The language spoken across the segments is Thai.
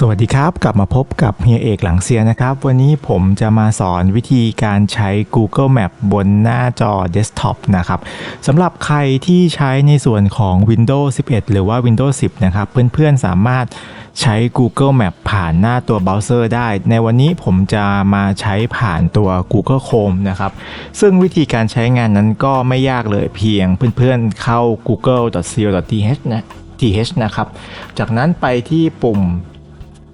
สวัสดีครับ กลับมาพบกับเฮียเอกหลังเซียนะครับ วันนี้ผมจะมาสอนวิธีการใช้ Google Map บนหน้าจอเดสก์ท็อปนะครับสำหรับใครที่ใช้ในส่วนของ Windows 11 หรือว่า Windows 10 นะครับ เพื่อนๆสามารถใช้ Google Map ผ่านหน้าตัวเบราว์เซอร์ได้ ในวันนี้ผมจะมาใช้ผ่านตัว Google Chrome นะครับ ซึ่งวิธีการใช้งานนั้นก็ไม่ยากเลยเพียงเพื่อนๆเข้า google.co.th นะ th นะครับ จากนั้นไปที่ปุ่ม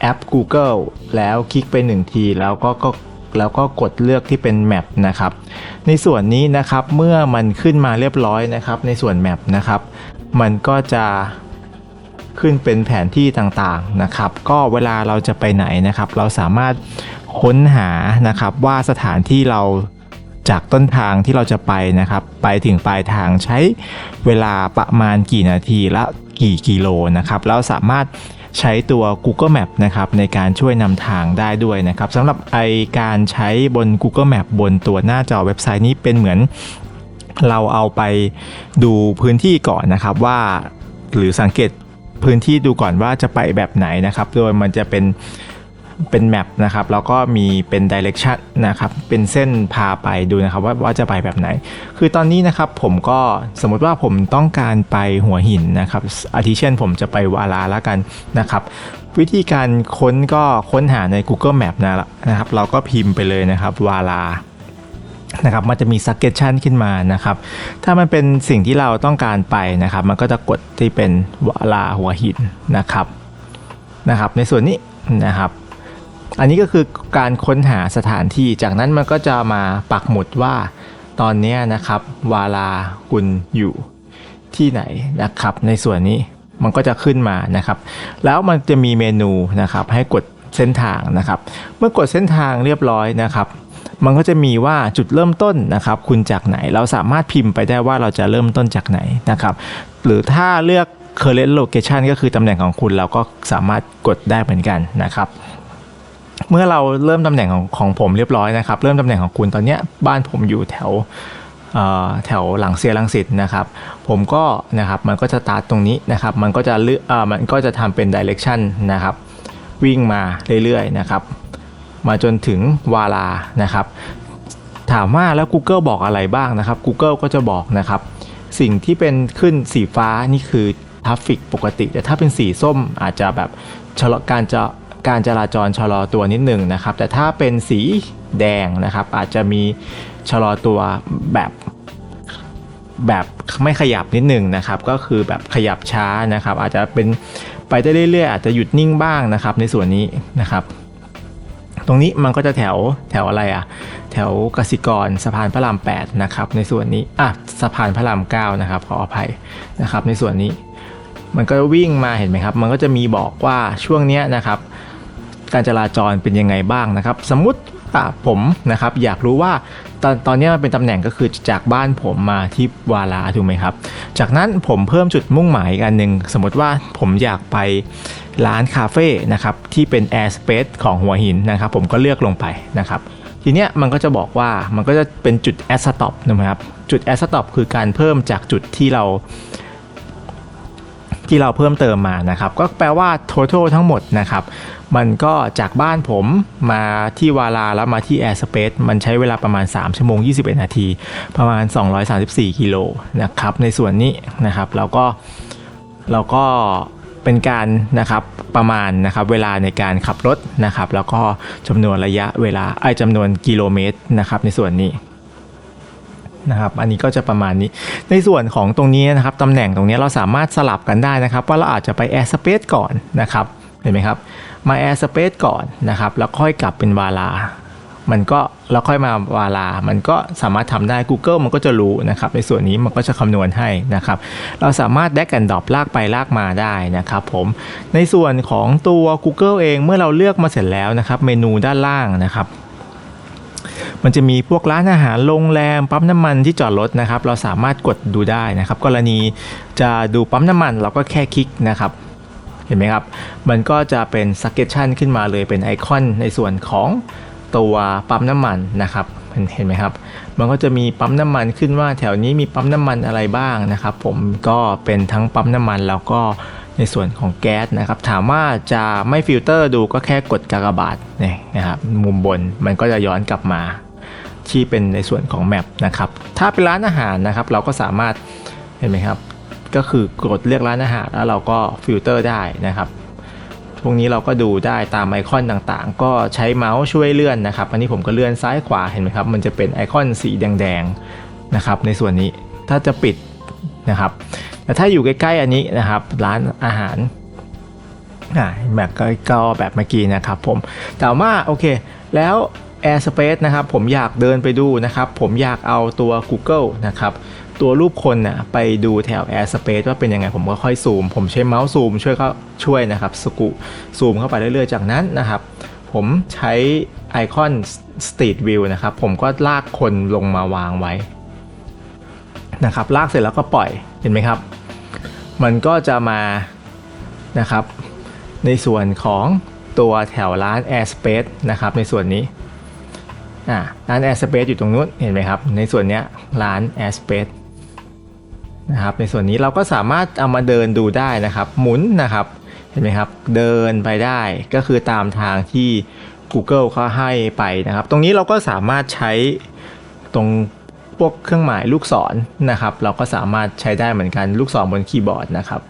แอป Google แล้วคลิกไปหนึ่งทีแล้วก็ก็แล้วก็กดเลือกที่เป็น Map นะครับ ในส่วนนี้นะครับเมื่อมันขึ้นมาเรียบร้อยนะครับ ในส่วน Map นะครับ มันก็จะขึ้นเป็นแผนที่ต่างๆนะครับ ก็เวลาเราจะไปไหนนะครับ เราสามารถค้นหานะครับว่าสถานที่เราจากต้นทางที่เราจะไปนะครับ ไปถึงปลายทางใช้เวลาประมาณกี่นาทีและกี่กิโลนะครับ แล้วสามารถ ใช้ตัว Google Map นะครับในการช่วยนำทางได้ด้วยนะครับสำหรับไอการใช้บน Google Map บนตัวหน้าจอเว็บไซต์นี้เป็นเหมือนเราเอาไปดูพื้นที่ก่อนนะครับว่า หรือสังเกตพื้นที่ดูก่อนว่าจะไปแบบไหนนะครับ โดยมันจะเป็น เป็นแมปนะครับแล้วก็มีเป็นดิเรกชันนะครับเป็นเส้นพาไปดูนะครับว่าว่าจะไปแบบไหน คือตอนนี้นะครับผมก็สมมติว่าผมต้องการไปหัวหินนะครับอาทิเช่นผมจะไปวาลาล้วกันนะครับวิธีการค้นก็ค้นหาใน Google Map นะนะครับเราก็พิมพ์ไปเลยนะครับวาลานะครับมันจะมี suggestion ขึ้นมานะครับ ถ้ามันเป็นสิ่งที่เราต้องการไปนะครับ มันก็จะกดที่เป็นวาลาหัวหินนะครับนะครับ ในส่วนนี้นะครับ อันนี้ก็คือการค้นหาสถานที่ จากนั้นมันก็จะมาปักหมุดว่าตอนนี้นะครับ วาลาคุณอยู่ที่ไหนนะครับ ในส่วนนี้มันก็จะขึ้นมานะครับ แล้วมันจะมีเมนูนะครับ ให้กดเส้นทางนะครับ เมื่อกดเส้นทางเรียบร้อยนะครับ มันก็จะมีว่าจุดเริ่มต้นนะครับ คุณจากไหนเราสามารถพิมพ์ไปได้ว่าเราจะเริ่มต้นจากไหนนะครับ หรือถ้าเลือก current location ก็คือตำแหน่งของคุณเราก็สามารถกดได้เหมือนกันนะครับ เมื่อเราเริ่มตำแหน่งของของผมเรียบร้อยนะครับ เริ่มตำแหน่งของคุณตอนเนี้ยบ้านผมอยู่แถวแถวหลังเซียรังสิตนะครับ ผมก็นะครับมันก็จะตาร์ตรงนี้นะครับ มันก็จะเลือกเอ่อมันก็จะทำเป็น direction นะครับ วิ่งมาเรื่อยๆนะครับ มาจนถึงวาลานะครับ ถามว่าแล้ว Google บอกอะไรบ้างนะครับ Google ก็จะบอกนะครับ สิ่งที่เป็นขึ้นสีฟ้านี่คือทราฟฟิกปกติ แต่ถ้าเป็นสีส้มอาจจะแบบชะลอการจะ การจราจรชะลอตัวนิดหนึ่งนะครับ แต่ถ้าเป็นสีแดงนะครับ อาจจะมีชะลอตัวแบบแบบไม่ขยับนิดหนึ่งนะครับ ก็คือแบบขยับช้านะครับ อาจจะเป็นไปได้เรื่อยๆอาจจะหยุดนิ่งบ้างนะครับ ในส่วนนี้นะครับ ตรงนี้มันก็จะแถวแถวอะไรอะ่ะ แถวกสิกรสะพานพระราม8นะครับ ในส่วนนี้อะสะพานพระราม9นะครับขออภัยนะครับ ในส่วนนี้ มันก็วิ่งมาเห็นไหมครับ มันก็จะมีบอกว่าช่วงเนี้ยนะครับ การจราจรเป็นยังไงบ้างนะครับ สมมุติผมนะครับอยากรู้ว่าตอนตอนนี้มันเป็นตำแหน่งก็คือจากบ้านผมมาที่วาลาถูกไหมครับ จากนั้นผมเพิ่มจุดมุ่งหมายอีกอันหนึ่งสมมติว่าผมอยากไปร้านคาเฟ่นะครับที่เป็น Air Space ของหัวหินนะครับ ผมก็เลือกลงไปนะครับทีเนี้ยมันก็จะบอกว่ามันก็จะเป็นจุด Add Stop นะครับจุด Add Stop คือการเพิ่มจากจุดที่เรา ที่เราเพิ่มเติมมานะครับ ก็แปลว่า total ทั้งหมดนะครับ มันก็จากบ้านผมมาที่วาลาแล้วมาที่ Air Space มันใช้เวลาประมาณ 3 ชั่วโมง 21 นาที ประมาณ 234 กิโลนะครับ ในส่วนนี้นะครับเราก็เราก็เป็นการนะครับประมาณนะครับเวลาในการขับรถนะครับ แล้วก็จำนวนระยะเวลาไอ้จำนวนกิโลเมตรนะครับในส่วนนี้ นะครับ อันนี้ก็จะประมาณนี้ ในส่วนของตรงนี้นะครับตำแหน่งตรงนี้เราสามารถสลับกันได้นะครับ ว่าเราอาจจะไป Air Space ก่อนนะครับ เห็นไหมครับ มา Air Space ก่อนนะครับ แล้วค่อยกลับเป็นวาลา มันก็แล้วค่อยมาวาลา มันก็สามารถทำได้ Google มันก็จะรู้นะครับ ในส่วนนี้มันก็จะคำนวณให้นะครับ เราสามารถแดกแอนดรอปลากไปลากมาได้นะครับผม ในส่วนของตัว Google เองเมื่อเราเลือกมาเสร็จแล้วนะครับ เมนูด้านล่างนะครับ มันจะมีพวกร้านอาหารโรงแรมปั๊มน้ำมันที่จอดรถนะครับ เราสามารถกดดูได้นะครับ กรณีจะดูปั๊มน้ำมันเราก็แค่คลิกนะครับเห็นไหมครับ มันก็จะเป็น suggestion ขึ้นมาเลยเป็นไอคอนในส่วนของตัวปั๊มน้ำมันนะครับเห็นไหมครับ มันก็จะมีปั๊มน้ำมันขึ้นว่าแถวนี้มีปั๊มน้ำมันอะไรบ้างนะครับ ผมก็เป็นทั้งปั๊มน้ำมันแล้วก็ในส่วนของแก๊สนะครับ ถามว่าจะไม่ฟิลเตอร์ดูก็แค่กดกากบาทเนี่ยนะครับมุมบนมันก็จะย้อนกลับมา ที่เป็นในส่วนของแมปนะครับถ้าเป็นร้านอาหารนะครับ เราก็สามารถเห็นไหมครับ ก็คือกดเลือกร้านอาหารแล้วเราก็ฟิลเตอร์ได้นะครับพวกนี้เราก็ดูได้ตามไอคอนต่างๆ ก็ใช้เมาส์ช่วยเลื่อนนะครับ อันนี้ผมก็เลื่อนซ้ายขวาเห็นไหมครับ มันจะเป็นไอคอนสีแดงๆนะครับ ในส่วนนี้ถ้าจะปิดนะครับ แต่ถ้าอยู่ใกล้ๆอันนี้นะครับ ร้านอาหารอ่าแบบก็ก็แบบเมื่อกี้นะครับผม แต่ว่าโอเค แล้ว Airspace นะครับผมอยากเดินไปดูนะครับ ผมอยากเอาตัว Google นะครับตัวรูปคนน่ะไปดูแถว Airspace ว่าเป็นยังไงผมก็ค่อยซูม ผมใช้เมาส์ซูมช่วยก็ช่วยนะครับสกุซูมเข้าไปเรื่อยๆจากนั้นนะครับ ผมใช้ไอคอน Street View นะครับ ผมก็ลากคนลงมาวางไว้นะครับลากเสร็จแล้วก็ปล่อยเห็นไหมครับ มันก็จะมานะครับในส่วนของตัวแถวร้าน Airspace นะครับในส่วนนี้ อ่าร้าน Airspace อยู่ตรงนู้นเห็นไหมครับ ในส่วนนี้ร้าน Airspace นะครับในส่วนนี้เราก็สามารถเอามาเดินดูได้นะครับ หมุนนะครับเห็นไหมครับ เดินไปได้ก็คือตามทางที่ Google เขาให้ไปนะครับ ตรงนี้เราก็สามารถใช้ตรงพวกเครื่องหมายลูกศรนะครับ เราก็สามารถใช้ได้เหมือนกันลูกศรบนคีย์บอร์ดนะครับ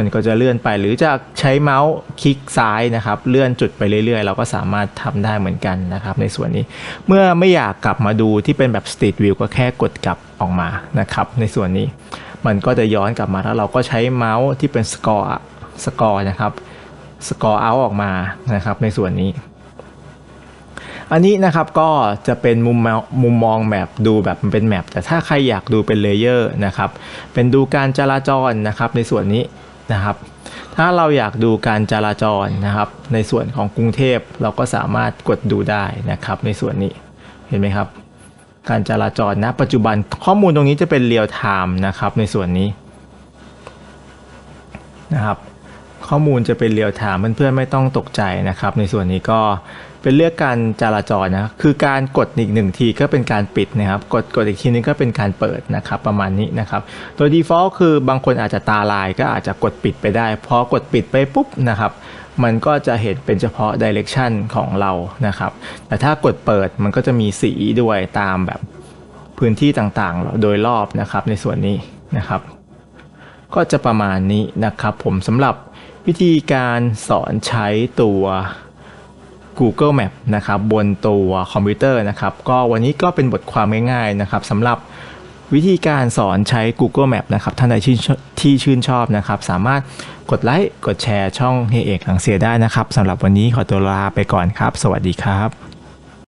มันก็จะเลื่อนไปหรือจะใช้เมาส์คลิกซ้ายนะครับ เลื่อนจุดไปเรื่อยๆ เราก็สามารถทำได้เหมือนกันนะครับ ในส่วนนี้เมื่อไม่อยากกลับมาดูที่เป็นแบบ Street View ก็แค่กดกลับออกมานะครับ ในส่วนนี้มันก็จะย้อนกลับมาแล้วเราก็ใช้เมาส์ที่เป็นสกอร์สกอร์นะครับสกอร์เอาออกมานะครับ ในส่วนนี้ อันนี้นะครับก็จะเป็นมุมมุมมองแมปดูแบบมันเป็นแมปแต่ถ้าใครอยากดูเป็นเลเยอร์นะครับ เป็นดูการจราจรนะครับ ในส่วนนี้ นะครับ ถ้าเราอยากดูการจราจรนะครับ ในส่วนของกรุงเทพเราก็สามารถกดดูได้นะครับ ในส่วนนี้เห็นไหมครับ การจราจรณปัจจุบันข้อมูลตรงนี้จะเป็นเรียลไทม์นะครับในส่วนนี้นะครับ ข้อมูลจะเป็นเรียลไทม์เพื่อนๆไม่ต้องตกใจนะครับ ในส่วนนี้ก็ เป็นเลือกการจราจรนะคือการกดอีกหนึ่งทีก็เป็นการปิดนะครับกดกดอีกทีนึงก็เป็นการเปิดนะครับประมาณนี้นะครับโดย default คือบางคนอาจจะตาลายก็อาจจะกดปิดไปได้พอกดปิดไปปุ๊บนะครับมันก็จะเห็นเป็นเฉพาะ direction ของเรานะครับ แต่ถ้ากดเปิดมันก็จะมีสีด้วยตามแบบพื้นที่ต่างๆ โดยรอบนะครับในส่วนนี้นะครับ ก็จะประมาณนี้นะครับผมสำหรับวิธีการสอนใช้ตัว Google Map นะครับบนตัวคอมพิวเตอร์นะครับก็วันนี้ก็เป็นบทความง่ายๆนะครับสำหรับวิธีการสอนใช้ Google Map นะครับท่านใดที่ที่ชื่นชอบนะครับ สามารถกดไลค์กดแชร์ช่องเฮเอกหลังเสียได้นะครับสำหรับวันนี้ขอตัวลาไปก่อนครับ สวัสดีครับ